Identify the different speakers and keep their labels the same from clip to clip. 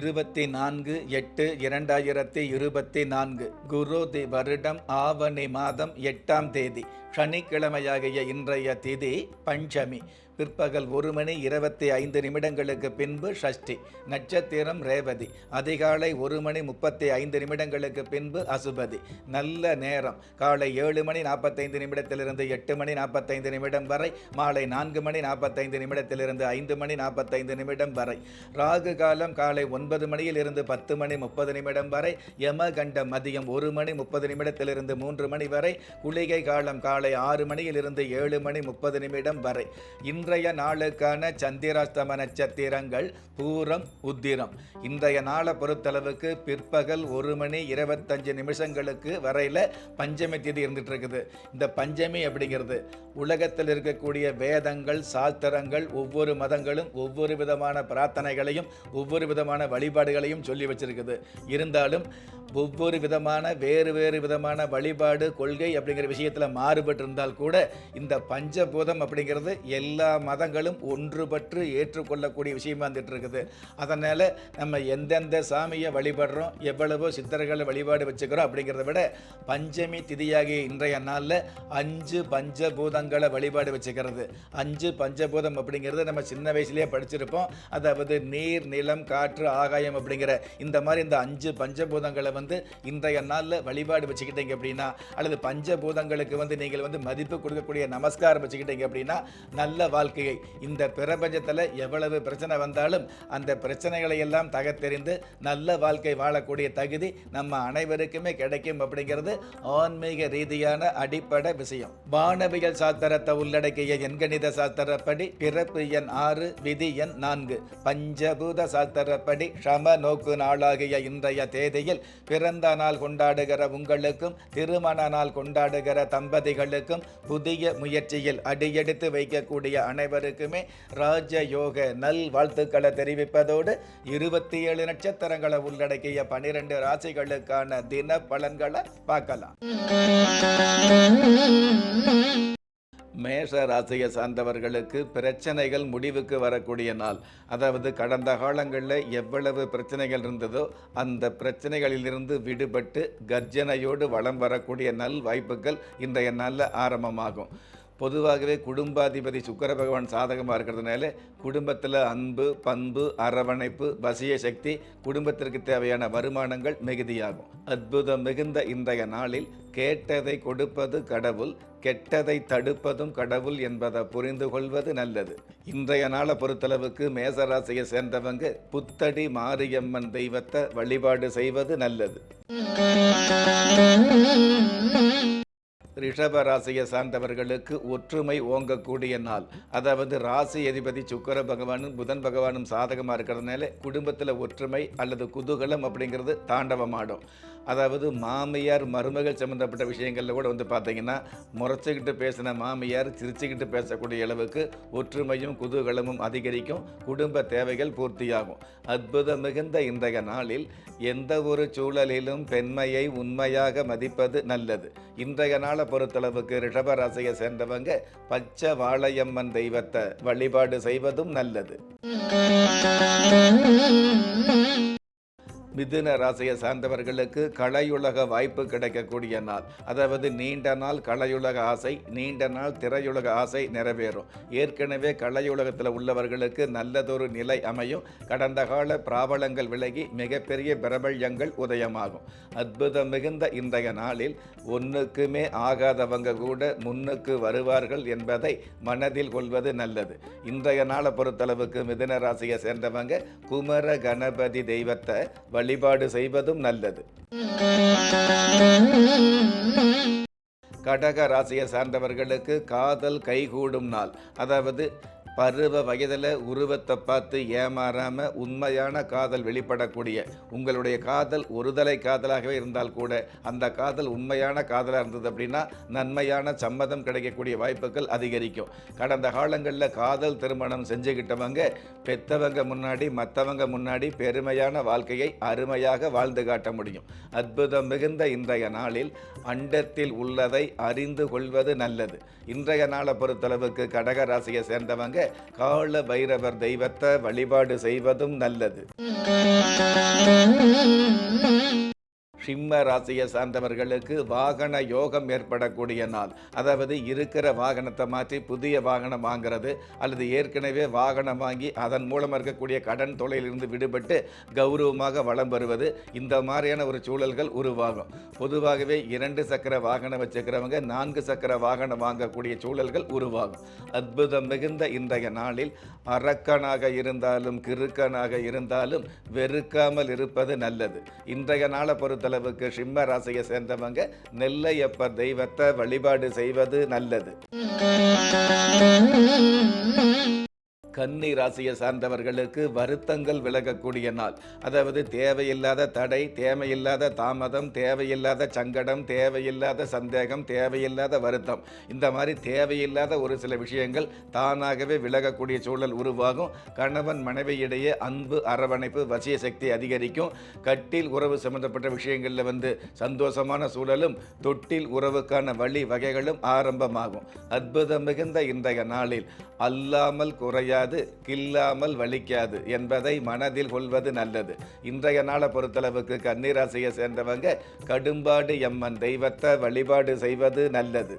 Speaker 1: இருபத்தி நான்கு எட்டு இரண்டாயிரத்தி இருபத்தி நான்கு குரு தி வருடம் ஆவணி மாதம் எட்டாம் தேதி சனிக்கிழமையாகிய இன்றைய திதி பஞ்சமி. பிற்பகல் ஒரு மணி இருபத்தி ஐந்து நிமிடங்களுக்கு பின்பு ஷஷ்டி நட்சத்திரம் ரேவதி. அதிகாலை ஒரு மணி முப்பத்தி ஐந்து நிமிடங்களுக்கு பின்பு அசுபதி. நல்ல நேரம். காலை ஏழு மணி நாற்பத்தைந்து நிமிடத்திலிருந்து எட்டு மணி நாற்பத்தைந்து நிமிடம் வரை மாலை நான்கு மணி நாற்பத்தைந்து நிமிடத்திலிருந்து ஐந்து மணி நாற்பத்தைந்து நிமிடம் வரை. ராகு காலம் காலை ஒன்பது மணியில் இருந்து பத்து மணி முப்பது நிமிடம் வரை யமகண்ட மதியம் ஒரு மணி முப்பது நிமிடத்திலிருந்து மூன்று மணி வரை குளிகை காலம் காலை ஆறு மணியிலிருந்து ஏழு மணி முப்பது நிமிடம் வரை. இன்றைய நாளுக்கான சந்திராஷ்டம நட்சத்திரங்கள் பூரம் உத்திரம். இன்றைய நாளை பொறுத்தளவுக்கு பிற்பகல் ஒரு மணி இருபத்தஞ்சு நிமிஷங்களுக்கு வரையில் பஞ்சமி தேதி இருந்துட்டு இருக்குது இந்த பஞ்சமி அப்படிங்கிறது உலகத்தில் இருக்கக்கூடிய வேதங்கள் சாஸ்திரங்கள் ஒவ்வொரு மதங்களும் ஒவ்வொரு விதமான பிரார்த்தனைகளையும் ஒவ்வொரு விதமான வழிபாடுகளையும் சொல்லி வச்சிருக்குது. இருந்தாலும் ஒவ்வொரு விதமான வேறு வேறு விதமான வழிபாடு கொள்கை அப்படிங்கிற விஷயத்தில் மாறுபட்டு இருந்தால் கூட இந்த பஞ்சபூதம் அப்படிங்கிறது எல்லா மதங்களும் ஒன்றுபற்று ஏற்றுக்கொள்ளக்கூடிய விஷயமா வந்துட்டு இருக்குது அதனால் நம்ம எந்தெந்த சாமியை வழிபடுறோம் எவ்வளவோ சித்தர்களை வழிபாடு வச்சுக்கிறோம் அப்படிங்கிறத விட பஞ்சமி திதியாகிய இன்றைய நாளில் அஞ்சு பஞ்சபூதங்களை வழிபாடு வச்சுக்கிறது. அஞ்சு பஞ்சபூதம் அப்படிங்கிறது நம்ம சின்ன வயசுலேயே படிச்சிருப்போம். அதாவது நீர் நிலம் காற்று ஆகாயம் அப்படிங்கிற இந்த மாதிரி இந்த அஞ்சு பஞ்சபூதங்களை வந்து இன்றைய நாளில் வழிபாடு வச்சுக்கிட்டீங்க அப்படின்னா அல்லது பஞ்சபூதங்களுக்கு வந்து நீங்கள் வந்து மதிப்பு கொடுக்கக்கூடிய நமஸ்காரம் வச்சுக்கிட்டீங்க அப்படின்னா நல்ல வாழ்க்கையை. இந்த பிரபஞ்சத்தில் எவ்வளவு பிரச்சனை வந்தாலும் அந்த பிரச்சனைகளை எல்லாம் தகத்தெறிந்து நல்ல வாழ்க்கை வாழக்கூடிய தகுதி நம்ம அனைவருக்குமே கிடைக்கும் அப்படிங்கிறது ஆன்மீக ரீதியான அடிப்படை விஷயம். வானவியல் சாஸ்திரத்தை உள்ளடக்கிய எண்கணித சாஸ்திரப்படி பிறப்பு எண் ஆறு விதி எண் நான்கு. பஞ்சபூத சாஸ்திரப்படி சம நோக்கு நாளாகிய இன்றைய தேதியில் பிறந்த நாள் கொண்டாடுகிற உங்களுக்கும் திருமண நாள் கொண்டாடுகிற தம்பதிகளுக்கும் புதிய முயற்சியில் அடியெடுத்து வைக்கக்கூடிய அனைவருக்குமே ராஜயோக நல் வாழ்த்துக்களை தெரிவிப்பதோடு இருபத்தி ஏழு நட்சத்திரங்களை உள்ளடக்கிய பனிரெண்டு ராசிகளுக்கான தின பலன்களை பார்க்கலாம். மேஷ ராசியை சார்ந்தவர்களுக்கு பிரச்சனைகள் முடிவுக்கு வரக்கூடிய நாள். அதாவது கடந்த காலங்களில் எவ்வளவு பிரச்சனைகள் இருந்ததோ அந்த பிரச்சனைகளிலிருந்து விடுபட்டு கர்ஜனையோடு வளம் வரக்கூடிய நல் வாய்ப்புகள் இன்றைய நல்ல ஆரம்பமாகும். பொதுவாகவே குடும்பாதிபதி சுக்கர பகவான் சாதகமாக இருக்கிறதுனால குடும்பத்தில் அன்பு பண்பு அரவணைப்பு வசிய சக்தி குடும்பத்திற்கு தேவையான வருமானங்கள் மிகுதியாகும். அற்புதம் மிகுந்த இன்றைய நாளில் கேட்டதை கொடுப்பது கடவுள் கெட்டதை தடுப்பதும் கடவுள் என்பதை புரிந்து கொள்வது நல்லது. இன்றைய நாளை பொறுத்தளவுக்கு மேசராசியை சேர்ந்தவங்க புத்தடி மாரியம்மன் தெய்வத்தை வழிபாடு செய்வது நல்லது. ரிஷப ராசியை சார்ந்தவர்களுக்கு ஒற்றுமை ஓங்கக்கூடிய நாள். அதாவது ராசி அதிபதி சுக்கர பகவானும் புதன் பகவானும் சாதகமாக இருக்கிறதுனால குடும்பத்தில் ஒற்றுமை அல்லது குதூகலம் அப்படிங்கிறது தாண்டவமாடும். அதாவது மாமியார் மருமகள் சம்மந்தப்பட்ட விஷயங்களில் கூட வந்து பார்த்தீங்கன்னா முறைச்சிக்கிட்டு பேசின மாமியார் சிரிச்சுக்கிட்டு பேசக்கூடிய அளவுக்கு ஒற்றுமையும் குதூகலமும் அதிகரிக்கும். குடும்ப தேவைகள் பூர்த்தியாகும். அற்புதம் மிகுந்த இன்றைய நாளில் எந்த ஒரு சூழலிலும் பெண்மையை உண்மையாக மதிப்பது நல்லது. இன்றைய நாளை பொறுத்தளவுக்கு ரிஷபராசியை சேர்ந்தவங்க பச்சை வாழையம்மன் தெய்வத்தை வழிபாடு செய்வதும் நல்லது. மிதுன ராசியை சார்ந்தவர்களுக்கு கலையுலக வாய்ப்பு கிடைக்கக்கூடிய நாள். அதாவது நீண்ட நாள் கலையுலக ஆசை நீண்ட நாள் திரையுலக ஆசை நிறைவேறும். ஏற்கனவே கலையுலகத்தில் உள்ளவர்களுக்கு நல்லதொரு நிலை அமையும். கடந்த கால பிராபலங்கள் விலகி மிகப்பெரிய பிரபல்யங்கள் உதயமாகும். அற்புதம் மிகுந்த இன்றைய நாளில் ஒன்றுக்குமே ஆகாதவங்க கூட முன்னுக்கு வருவார்கள் என்பதை மனதில் கொள்வது நல்லது. இன்றைய நாளை பொறுத்தளவுக்கு மிதுன ராசியை சேர்ந்தவங்க குமர கணபதி தெய்வத்தை வழிபாடு செய்வதும் நல்லது. கடக ராசியை சார்ந்தவர்களுக்கு காதல் கைகூடும் நாள். அதாவது பருவ வயதில் உருவத்தை பார்த்து ஏமாறாமல் உண்மையான காதல் வெளிப்படக்கூடிய உங்களுடைய காதல் ஒருதலை காதலாகவே இருந்தால் கூட அந்த காதல் உண்மையான காதலாக இருந்தது அப்படின்னா நன்மையான சம்மதம் கிடைக்கக்கூடிய வாய்ப்புகள் அதிகரிக்கும். கடந்த காலங்களில் காதல் திருமணம் செஞ்சுக்கிட்டவங்க பெத்தவங்க முன்னாடி மற்றவங்க முன்னாடி பெருமையான வாழ்க்கையை அருமையாக வாழ்ந்து காட்ட முடியும். அற்புதம் மிகுந்த இன்றைய நாளில் அண்டத்தில் உள்ளதை அறிந்து கொள்வது நல்லது. இன்றைய நாளை பொறுத்தளவுக்கு கடகராசியை சேர்ந்தவங்க கால பைரவர் தெய்வத்தை வழிபாடு செய்வதும் நல்லது. சிம்ம ராசியை சார்ந்தவர்களுக்கு வாகன யோகம் ஏற்படக்கூடிய நாள். அதாவது இருக்கிற வாகனத்தை மாற்றி புதிய வாகனம் வாங்குறது அல்லது ஏற்கனவே வாகனம் வாங்கி அதன் மூலம் இருக்கக்கூடிய கடன் தொலையிலிருந்து விடுபட்டு கௌரவமாக வளம் வருவது இந்த மாதிரியான ஒரு சூழல்கள் உருவாகும். பொதுவாகவே இரண்டு சக்கர வாகனம் வச்சுக்கிறவங்க நான்கு சக்கர வாகனம் வாங்கக்கூடிய சூழல்கள் உருவாகும். அற்புதம் மிகுந்த இன்றைய நாளில் அரக்கனாக இருந்தாலும் கிறுக்கனாக இருந்தாலும் வெறுக்காமல் இருப்பது நல்லது. இன்றைய நாளை பொறுத்த பொறுத்தளவுக்கு சிம்ம ராசியை சேர்ந்தவங்க நெல்லையப்பர் தெய்வத்தை வழிபாடு செய்வது நல்லது. கன்னி ராசியை சார்ந்தவர்களுக்கு வருத்தங்கள் விலகக்கூடிய நாள். அதாவது தேவையில்லாத தடை தேவையில்லாத தாமதம் தேவையில்லாத சங்கடம் தேவையில்லாத சந்தேகம் தேவையில்லாத வருத்தம். இந்த மாதிரி தேவையில்லாத ஒரு சில விஷயங்கள் தானாகவே விலகக்கூடிய சூழல் உருவாகும். கணவன் மனைவியிடையே அன்பு அரவணைப்பு வசிய சக்தி அதிகரிக்கும். கட்டில் உறவு சம்பந்தப்பட்ட விஷயங்களில் வந்து சந்தோஷமான சூழலும் தொட்டில் உறவுக்கான வழி வகைகளும் ஆரம்பமாகும். அற்புதம் மிகுந்த இன்றைய நாளில் அல்லாமல் குறையா குறையாது கில்லாமல் வலிக்காது என்பதை மனதில் கொள்வது நல்லது. இன்றைய நாளை பொறுத்தளவுக்கு கன்னிராசியை சேர்ந்தவங்க கடும்பாடு எம்மன் தெய்வத்தை வழிபாடு செய்வது நல்லது.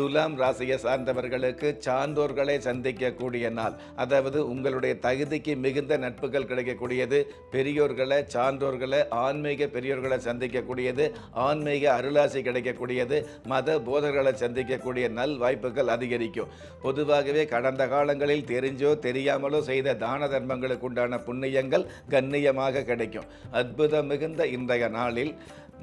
Speaker 1: துலாம் ராசியை சார்ந்தவர்களுக்கு சான்றோர்களை சந்திக்கக்கூடிய நாள். அதாவது உங்களுடைய தகுதிக்கு மிகுந்த நட்புகள் கிடைக்கக்கூடியது. பெரியோர்களை சான்றோர்களை ஆன்மீக பெரியோர்களை சந்திக்கக்கூடியது. ஆன்மீக அருளாசி கிடைக்கக்கூடியது. மத போதர்களை சந்திக்கக்கூடிய நல் வாய்ப்புகள் அதிகரிக்கும். பொதுவாகவே கடந்த காலங்களில் தெரிஞ்சோ தெரியாமலோ செய்த தான தர்மங்களுக்கு உண்டான புண்ணியங்கள் கண்ணியமாக கிடைக்கும். அற்புதம் மிகுந்த இன்றைய நாளில்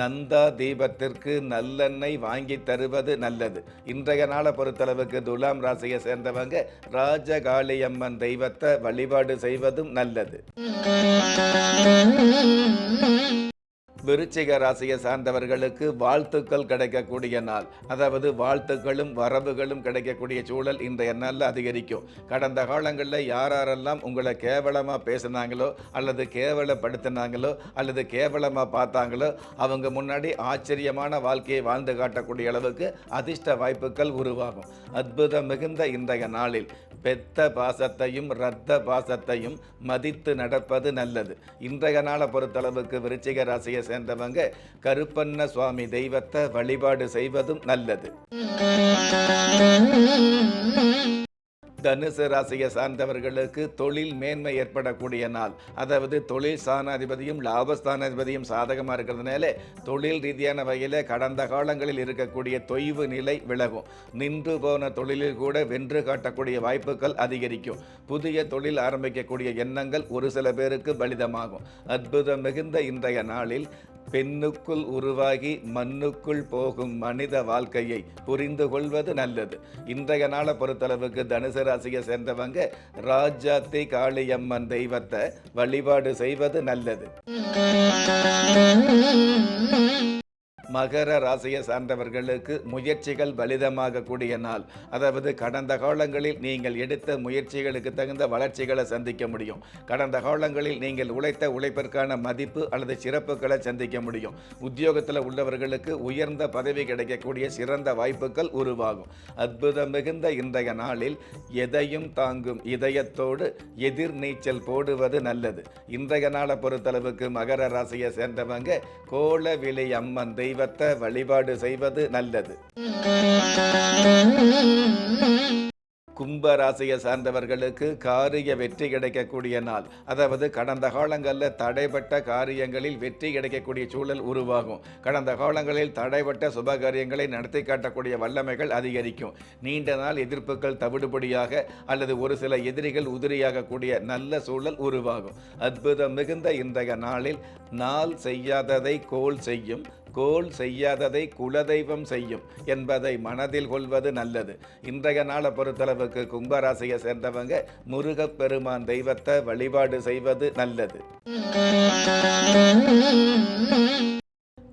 Speaker 1: நந்தா தீபத்திற்கு நல்லெண்ணெய் வாங்கி தருவது நல்லது. இன்றைய நாளை பொறுத்தளவுக்கு துலாம் ராசியை சேர்ந்தவங்க ராஜகாளியம்மன் தெய்வத்தை வழிபாடு செய்வதும் நல்லது. விருச்சிக ராசியை சார்ந்தவர்களுக்கு வாழ்த்துக்கள் கிடைக்கக்கூடிய நாள். அதாவது வாழ்த்துக்களும் வரவுகளும் கிடைக்கக்கூடிய சூழல் இன்றைய நாளில் அதிகரிக்கும். கடந்த காலங்களில் யாரெல்லாம் உங்களை கேவலமாக பேசுனாங்களோ அல்லது கேவலப்படுத்தினாங்களோ அல்லது கேவலமாக பார்த்தாங்களோ அவங்க முன்னாடி ஆச்சரியமான வாழ்க்கையை வாழ்ந்து காட்டக்கூடிய அளவுக்கு அதிர்ஷ்ட வாய்ப்புகள் உருவாகும். அற்புதம் மிகுந்த இன்றைய நாளில் பெத்த பாசத்தையும் இரத்த பாசத்தையும் மதித்து நடப்பது நல்லது. இன்றைய நாளை பொறுத்தளவுக்கு விருச்சிக ராசியை சேர்ந்தவங்க கருப்பண்ண சுவாமி தெய்வத்தை வழிபாடு செய்வதும் நல்லது. தனுசு ராசியை சார்ந்தவர்களுக்கு தொழில் மேன்மை ஏற்படக்கூடிய நாள். அதாவது தொழில் ஸ்தானாதிபதியும் லாபஸ்தானாதிபதியும் சாதகமாக இருக்கிறதுனால தொழில் ரீதியான வகையில் கடந்த காலங்களில் இருக்கக்கூடிய தொய்வு நிலை விலகும். நின்று போன தொழிலில் கூட வென்று காட்டக்கூடிய வாய்ப்புகள் அதிகரிக்கும். புதிய தொழில் ஆரம்பிக்கக்கூடிய எண்ணங்கள் ஒரு சில பேருக்கு பலிதமாகும். அற்புதம் மிகுந்த இன்றைய நாளில் பெண்ணுக்குள் உருவாகி மண்ணுக்குள் போகும் மனித வாழ்க்கையை புரிந்து கொள்வது நல்லது. இன்றைய நாளை பொறுத்தளவுக்கு தனுசு ராசியை சேர்ந்தவங்க ராஜாத்தி காளியம்மன் தெய்வத்தை வழிபாடு செய்வது நல்லது. மகர ராசியை சார்ந்தவர்களுக்கு முயற்சிகள் பலிதமாக கூடிய நாள். அதாவது கடந்த காலங்களில் நீங்கள் எடுத்த முயற்சிகளுக்கு தகுந்த வளர்ச்சிகளை சந்திக்க முடியும். கடந்த காலங்களில் நீங்கள் உழைத்த உழைப்பிற்கான மதிப்பு அல்லது சிறப்புகளை சந்திக்க முடியும். உத்தியோகத்தில் உள்ளவர்களுக்கு உயர்ந்த பதவி கிடைக்கக்கூடிய சிறந்த வாய்ப்புகள் உருவாகும். அற்புதம் மிகுந்த இன்றைய நாளில் எதையும் தாங்கும் இதயத்தோடு எதிர்நீச்சல் போடுவது நல்லது. இன்றைய நாளை பொறுத்தளவுக்கு மகர ராசியை சேர்ந்தவங்க கோலவிலை அம்மன் தெய்வத்தை வழிபாடு செய்வது நல்லது. கும்ப ராசியை சார்ந்தவர்களுக்கு காரிய வெற்றி கிடைக்கக்கூடிய நாள். அதாவது கடந்த காலங்களில் தடைப்பட்ட காரியங்களில் வெற்றி கிடைக்கக்கூடிய சூழல் உருவாகும். கடந்த காலங்களில் தடைப்பட்ட சுப காரியங்களை நடத்தி காட்டக்கூடிய வல்லமைகள் அதிகரிக்கும். நீண்ட நாள் எதிர்ப்புகள் தவிடுபடியாக அல்லது ஒரு சில எதிரிகள் உதிரியாகக்கூடிய நல்ல சூழல் உருவாகும். அற்புதம் மிகுந்த இன்றைய நாளில் நாள் செய்யாததை கோல் செய்யும். கோல் செய்யாததை குலதெய்வம் செய்யும் என்பதை மனதில் கொள்வது நல்லது. இன்றைய நாளை பொறுத்தளவுக்கு கும்பராசியை சேர்ந்தவங்க முருகப்பெருமான் தெய்வத்தை வழிபாடு செய்வது நல்லது.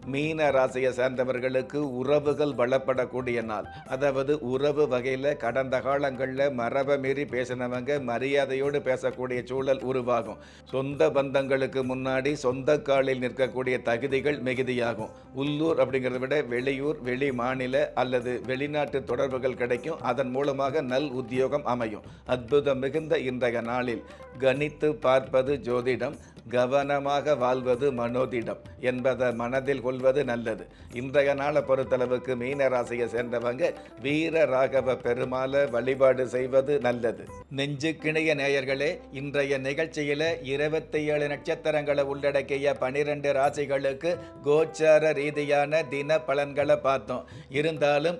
Speaker 1: மீன ராசியை சேர்ந்தவர்களுக்கு உறவுகள் பலப்படக்கூடிய நாள். அதாவது உறவு வகையில் கடந்த காலங்களில் மரபை மீறி பேசினவங்க மரியாதையோடு பேசக்கூடிய சூழல் உருவாகும். சொந்த பந்தங்களுக்கு முன்னாடி சொந்த காலில் நிற்கக்கூடிய தகுதிகள் மிகுதியாகும். உள்ளூர் அப்படிங்கிறத விட வெளியூர் வெளி மாநில அல்லது வெளிநாட்டு தொடர்புகள் கிடைக்கும். அதன் மூலமாக நல் உத்தியோகம் அமையும். அற்புதம் மிகுந்த இன்றைய நாளில் கணித்து பார்ப்பது ஜோதிடம். கவனமாக வாழ்வது மனோதிடம் என்பதை மனதில் கொள்வது நல்லது. இன்றைய நாளை பொறுத்தளவுக்கு மீன ராசியை சேர்ந்தவங்க வீர ராகவ பெருமாளை வழிபாடு செய்வது நல்லது. நெஞ்சுக்கிணைய நேயர்களே இன்றைய நிகழ்ச்சியில் இருபத்தி ஏழு நட்சத்திரங்களை உள்ளடக்கிய பனிரெண்டு ராசிகளுக்கு கோச்சார ரீதியான தின பலன்களை பார்த்தோம். இருந்தாலும்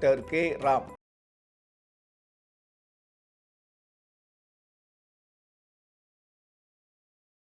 Speaker 1: டாக்டர் கே ராம்.